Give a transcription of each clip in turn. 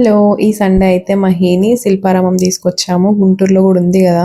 Hello ఈ Sunday అయితే మహిని శిల్పారామం తీసుకొచ్చాము. గుంటూరులో కూడా ఉంది కదా.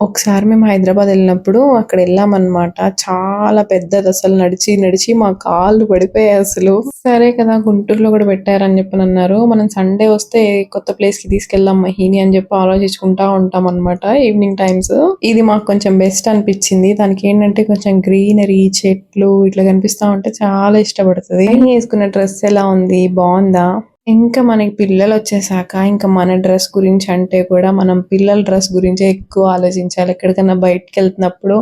ఒకసారి మేము హైదరాబాద్ వెళ్ళినప్పుడు అక్కడ వెళ్ళామన్నమాట. చాలా పెద్దది అసలు నడిచి నడిచి మా కాళ్ళు పడిపోయాయి అసలు. సరే కదా గుంటూరులో కూడా పెట్టారని చెప్పి అన్నారు. మనం సండే వస్తే కొత్త ప్లేస్కి తీసుకెళ్దాం మహిని అని చెప్పి ఆలోచించుకుంటా ఉంటాం అనమాట ఈవినింగ్ టైమ్స్. ఇది మాకు కొంచెం బెస్ట్ అనిపించింది. దానికి ఏంటంటే కొంచెం గ్రీనరీ చెట్లు ఇట్లా కనిపిస్తా ఉంటే చాలా ఇష్టపడుతుంది. వేసుకున్న డ్రెస్ ఎలా ఉంది? బాగుందా? ఇంకా మనకి పిల్లలు వచ్చేసాక ఇంకా మన డ్రెస్ గురించి అంటే కూడా మనం పిల్లల డ్రెస్ గురించే ఎక్కువ ఆలోచించాలి. ఎక్కడికైనా బయటకు వెళ్తున్నప్పుడు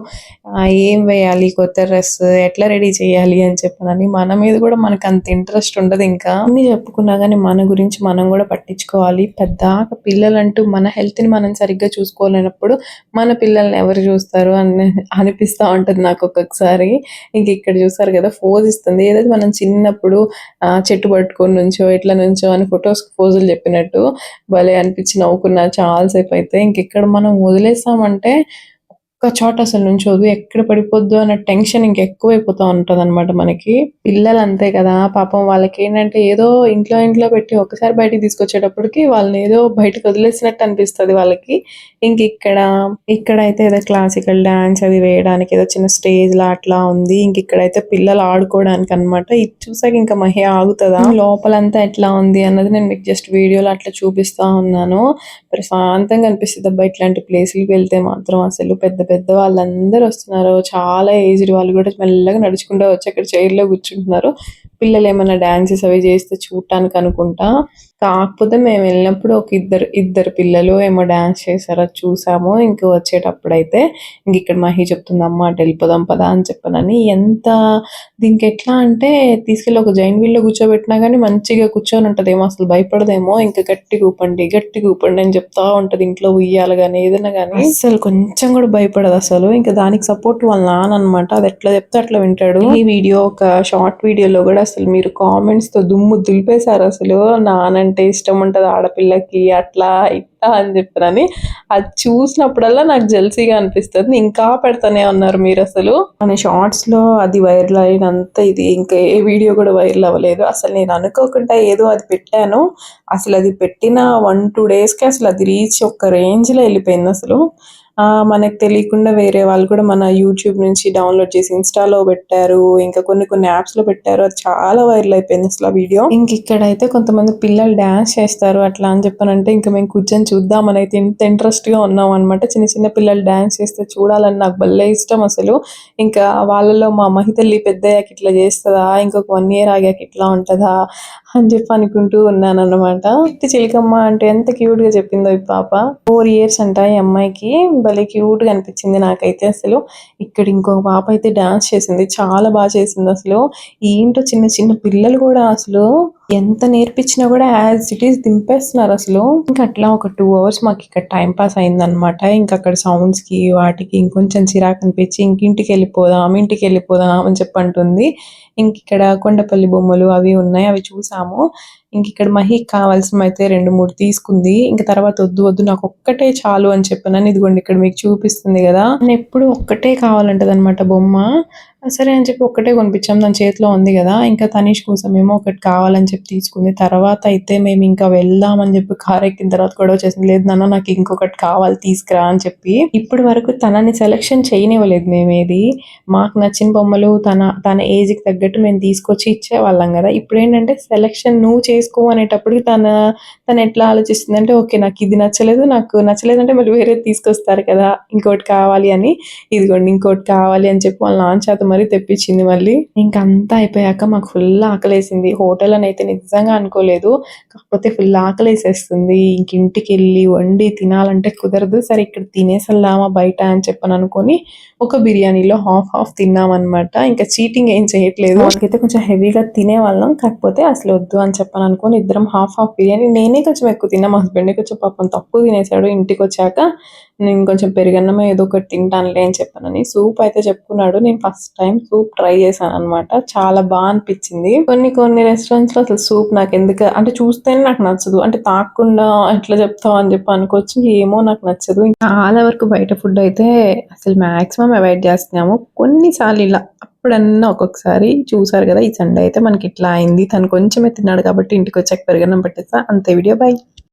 ఏం వేయాలి? కొత్త డ్రెస్ ఎట్లా రెడీ చేయాలి? అని చెప్పనని మన మీద కూడా మనకు అంత ఇంట్రెస్ట్ ఉండదు ఇంకా. అన్ని చెప్పుకున్నా కానీ మన గురించి మనం కూడా పట్టించుకోవాలి. పెద్దాక పిల్లలంటూ మన హెల్త్ని మనం సరిగ్గా చూసుకోలేనప్పుడు మన పిల్లల్ని ఎవరు చూస్తారు అని అనిపిస్తా ఉంటుంది నాకు ఒక్కొక్కసారి. ఇంక ఇక్కడ చూస్తారు కదా ఫోజ్ ఇస్తుంది. ఏదైతే మనం చిన్నప్పుడు చెట్టు పట్టుకొని నుంచో ఇట్లా కొంచెం అని ఫొటోస్ పోజులు చెప్పినట్టు భలే అనిపించి నవ్వుకున్నా చాలాసేపు అయితే. ఇంకెక్కడ మనం వదిలేసామంటే ఒక్క చోట అసలు నుంచోదు ఎక్కడ పడిపోద్దు అన్న టెన్షన్ ఇంకెక్కువైపోతూ ఎక్కువైపోతా అనమాట మనకి. పిల్లలు అంతే కదా. పాపం వాళ్ళకి ఏంటంటే ఏదో ఇంట్లో ఇంట్లో పెట్టి ఒకసారి బయటికి తీసుకొచ్చేటప్పటికి వాళ్ళని ఏదో బయటకు వదిలేసినట్టు అనిపిస్తది వాళ్ళకి. ఇంక ఇక్కడ ఇక్కడైతే ఏదో క్లాసికల్ డాన్స్ అది వేయడానికి ఏదో చిన్న స్టేజ్ లా అట్లా ఉంది. ఇంక ఇక్కడైతే పిల్లలు ఆడుకోవడానికి అన్నమాట ఇది చూసాక ఇంకా మహి ఆగుతుందా? లోపలంతా ఎట్లా ఉంది అన్నది నేను మీకు జస్ట్ వీడియోలో అట్లా చూపిస్తా ఉన్నాను. ప్రశాంతంగా అనిపిస్తుంది అబ్బా ఇట్లాంటి ప్లేస్లకి వెళ్తే మాత్రం అసలు పెద్ద పెద్ద వాళ్ళందరూ వస్తున్నారు. చాలా ఏజ్డ్ వాళ్ళు కూడా మెల్లగా నడుచుకుంటూ వచ్చి అక్కడ చైర్లో కూర్చుంటున్నారు. పిల్లలు ఏమైనా డాన్సెస్ అవి చేస్తే చూడటానికి అనుకుంటా. కాకపోతే మేము వెళ్ళినప్పుడు ఒక ఇద్దరు ఇద్దరు పిల్లలు ఏమో డాన్స్ చేశారు చూసాము. ఇంక వచ్చేటప్పుడు అయితే ఇంక ఇక్కడ మహి చెప్తుంది అమ్మ అటు వెళ్ళిపోదాం పదా అని చెప్పనని. ఎంత దీనికి ఎట్లా అంటే తీసుకెళ్ళి ఒక జైన్ వీల్లో కూర్చోబెట్టినా గానీ మంచిగా కూర్చొని ఉంటదేమో అసలు భయపడదేమో. ఇంకా గట్టి కూపండి గట్టి కూపండి అని చెప్తా ఉంటది ఇంట్లో ఉయ్యాలి గానీ ఏదైనా గానీ. అసలు కొంచెం కూడా భయపడదు అసలు. ఇంకా దానికి సపోర్ట్ వాళ్ళ నాన్న అనమాట అది ఎట్లా చెప్తే అట్లా వింటాడు. ఈ వీడియో ఒక షార్ట్ వీడియోలో కూడా అసలు మీరు కామెంట్స్తో దుమ్ము దులిపేశారు. అసలు నానంటే ఇష్టం ఉంటుంది ఆడపిల్లకి అట్లా ఇట్లా అని చెప్పారని అది చూసినప్పుడల్లా నాకు జెల్సీగా అనిపిస్తుంది. ఇంకా పెడతానే ఉన్నారు మీరు అసలు. మన షార్ట్స్లో అది వైరల్ అయినంత ఇది ఇంకా ఏ వీడియో కూడా వైరల్ అవ్వలేదు. అసలు నేను అనుకోకుండా ఏదో అది పెట్టాను. అసలు అది పెట్టిన వన్ టూ డేస్కి అసలు అది రీచ్ ఒక రేంజ్లో వెళ్ళిపోయింది అసలు. మనకు తెలియకుండా వేరే వాళ్ళు కూడా మన యూట్యూబ్ నుంచి డౌన్లోడ్ చేసి ఇన్స్టాలో పెట్టారు ఇంకా కొన్ని కొన్ని యాప్స్లో పెట్టారు. అది చాలా వైరల్ అయిపోయింది అసలు ఆ వీడియో ఇంక ఇక్కడైతే కొంతమంది పిల్లలు డాన్స్ చేస్తారు అట్లా అని చెప్పానంటే ఇంకా మేము కూర్చొని చూద్దామని అయితే ఇంత ఇంట్రెస్ట్గా ఉన్నాం అనమాట చిన్న చిన్న పిల్లలు డాన్స్ చేస్తే చూడాలని నాకు భలే ఇష్టం అసలు. ఇంకా వాళ్ళలో మా మహితల్లి పెద్దయ్యాక ఇట్లా చేస్తుందా ఇంకొక వన్ ఇయర్ ఆగాక ఇట్లా ఉంటదా అని చెప్పి అనుకుంటూ ఉన్నాను అనమాట చిలకమ్మ అంటే ఎంత క్యూట్గా చెప్పిందో ఈ పాప. ఫోర్ ఇయర్స్ అంట ఈ అమ్మాయికి. భలే క్యూట్గా అనిపించింది నాకైతే అసలు. ఇక్కడ ఇంకొక పాప అయితే డాన్స్ చేసింది చాలా బాగా చేసింది అసలు. ఏంటో చిన్న చిన్న పిల్లలు కూడా అసలు ఎంత నేర్పించినా కూడా యాజ్ ఇట్ ఈస్ దింపేస్తున్నారు అసలు. ఇంకా అట్లా ఒక టూ అవర్స్ మాకు ఇక్కడ టైం పాస్ అయిందనమాట ఇంకా అక్కడ సౌండ్స్కి వాటికి ఇంకొంచెం చిరాకు అనిపించి ఇంకింటికి వెళ్ళిపోదాం ఇంటికి వెళ్ళిపోదాం అని చెప్పి అంటుంది. ఇంక ఇక్కడ కొండపల్లి బొమ్మలు అవి ఉన్నాయి అవి చూసాము. ఇంక ఇక్కడ మహికి కావాల్సిన అయితే రెండు మూడు తీసుకుంది. ఇంకా తర్వాత వద్దు వద్దు నాకు ఒక్కటే చాలు అని చెప్పినాను ఇదిగోండి ఇక్కడ మీకు చూపిస్తుంది కదా. నేను ఎప్పుడు ఒక్కటే కావాలంటది అనమాట బొమ్మ. సరే అని చెప్పి ఒక్కటే కొనిపించాం. దాని చేతిలో ఉంది కదా. ఇంకా తనీష్ కోసం ఏమో ఒకటి కావాలని చెప్పి తీసుకుంది. తర్వాత అయితే మేము ఇంకా వెళ్దాం అని చెప్పి కార్ ఎక్కిన తర్వాత గొడవ చేసింది. లేదు నాన్న నాకు ఇంకొకటి కావాలి తీసుకురా అని చెప్పి. ఇప్పటి వరకు తనని సెలెక్షన్ చేయనివ్వలేదు మేము ఏది మాకు నచ్చిన బొమ్మలు తన తన ఏజ్కి తగ్గట్టు మేము తీసుకొచ్చి ఇచ్చేవాళ్ళం కదా. ఇప్పుడు ఏంటంటే సెలెక్షన్ నువ్వు చేసుకో అనేటప్పటికి తన తను ఎట్లా ఆలోచిస్తుంది అంటే ఓకే నాకు ఇది నచ్చలేదు నాకు నచ్చలేదు అంటే మళ్ళీ వేరే తీసుకొస్తారు కదా. ఇంకోటి కావాలి అని. ఇదిగోండి ఇంకోటి కావాలి అని చెప్పి వాళ్ళ నాన్న చేత మరీ తెప్పించింది మళ్ళీ. ఇంకా అంతా అయిపోయాక మాకు ఫుల్ ఆకలేసింది. హోటల్ అని అయితే నిజంగా అనుకోలేదు. కాకపోతే ఫుల్ ఆకలేసేస్తుంది. ఇంక ఇంటికి వెళ్ళి వండి తినాలంటే కుదరదు. సరే ఇక్కడ తినేసల్లామా బయట అని చెప్పని అనుకొని ఒక బిర్యానీలో హాఫ్ హాఫ్ తిన్నామన్నమాట. ఇంకా చీటింగ్ ఏం చేయట్లేదు. వాళ్ళకైతే కొంచెం హెవీగా తినేవాళ్ళం. కాకపోతే అసలు వద్దు అని చెప్పని అనుకొని ఇద్దరం హాఫ్ హాఫ్ బిర్యానీ నేనే కొంచెం ఎక్కువ తిన్నా. మా హస్బెండ్ కొంచెం పాపం తక్కువ తినేసాడు ఇంటికి వచ్చాక నేను కొంచెం పెరుగన్నం ఏదో ఒకటి తింటానులే అని చెప్పానని సూప్ అయితే చెప్పుకున్నాడు. నేను ఫస్ట్ టైం సూప్ ట్రై చేశాను అనమాట చాలా బాగా అనిపించింది. కొన్ని కొన్ని రెస్టారెంట్స్లో అసలు సూప్ నాకు ఎందుకు అంటే చూస్తేనే నాకు నచ్చదు. అంటే తాకుండా ఎట్లా చెప్తావు అని చెప్పి అనుకోవచ్చు. ఏమో నాకు నచ్చదు. చాలా వరకు బయట ఫుడ్ అయితే అసలు మాక్సిమం అవాయిడ్ చేస్తున్నాము. కొన్నిసార్లు ఇలా అప్పుడన్నా ఒక్కొక్కసారి చూసారు కదా ఈ సండే అయితే మనకి ఇట్లా అయింది. తను కొంచెమే తిన్నాడు కాబట్టి ఇంటికి వచ్చాక పెరగన్నం పెట్టేస్తా. అంతే వీడియో. బై.